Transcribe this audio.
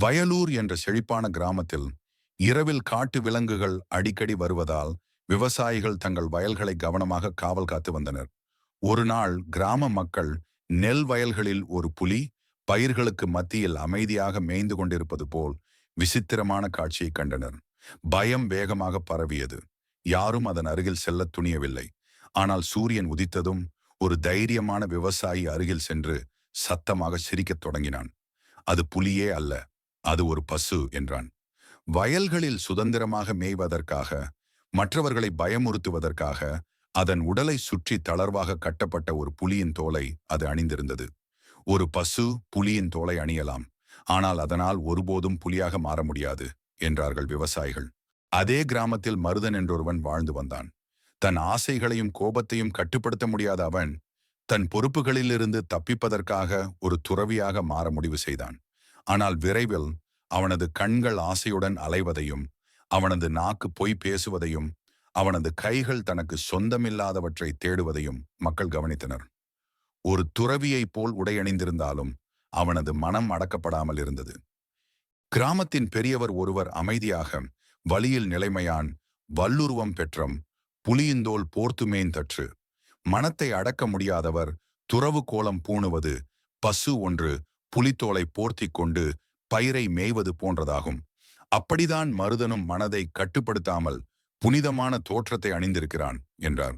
வயலூர் என்ற செழிப்பான கிராமத்தில் இரவில் காட்டு விலங்குகள் அடிக்கடி வருவதால் விவசாயிகள் தங்கள் வயல்களை கவனமாக காவல் காத்து வந்தனர். ஒரு நாள் கிராம மக்கள் நெல் வயல்களில் ஒரு புலி பயிர்களுக்கு மத்தியில் அமைதியாக மேய்ந்து கொண்டிருப்பது போல் விசித்திரமான காட்சியை கண்டனர். பயம் வேகமாக பரவியது. யாரும் அதன் அருகில் செல்லத் துணியவில்லை. ஆனால் சூரியன் உதித்ததும் ஒரு தைரியமான விவசாயி அருகில் சென்று சத்தமாக சிரிக்கத் தொடங்கினான். அது புலியே அல்ல. அது ஒரு பசு என்றான். வயல்களில் சுதந்திரமாக மேய்வதற்காக மற்றவர்களை பயமுறுத்துவதற்காக அதன் உடலை சுற்றி தளர்வாக கட்டப்பட்ட ஒரு புலியின் தோலை அது அணிந்திருந்தது. ஒரு பசு புலியின் தோலை அணியலாம் ஆனால் அதனால் ஒருபோதும் புலியாக மாற முடியாது என்றார்கள் விவசாயிகள். அதே கிராமத்தில் மருதன் என்றொருவன் வாழ்ந்து வந்தான். தன் ஆசைகளையும் கோபத்தையும் கட்டுப்படுத்த முடியாத அவன் தன் பொறுப்புகளிலிருந்து தப்பிப்பதற்காக ஒரு துறவியாக மாற முடிவு செய்தான். ஆனால் விரைவில் அவனது கண்கள் ஆசையுடன் அலைவதையும் அவனது நாக்கு பொய் பேசுவதையும் அவனது கைகள் தனக்கு சொந்தமில்லாதவற்றை தேடுவதையும் மக்கள் கவனித்தனர். ஒரு துறவியைப் போல் உடையணிந்திருந்தாலும் அவனது மனம் அடக்கப்படாமல் இருந்தது. கிராமத்தின் பெரியவர் ஒருவர் அமைதியாக வழியில் நிலைமையான் வல்லுருவம் பெற்றம் புலியிந்தோல் போர்த்துமேன் தற்று மனத்தை அடக்க முடியாதவர் துறவு கோலம் பூணுவது பசு ஒன்று புலித்தோலை போர்த்திக் கொண்டு பயிரை மேய்வது போன்றதாகும். அப்படிதான் மருதனும் மனதை கட்டுப்படுத்தாமல் புனிதமான தோற்றத்தை அணிந்திருக்கிறான் என்றார்.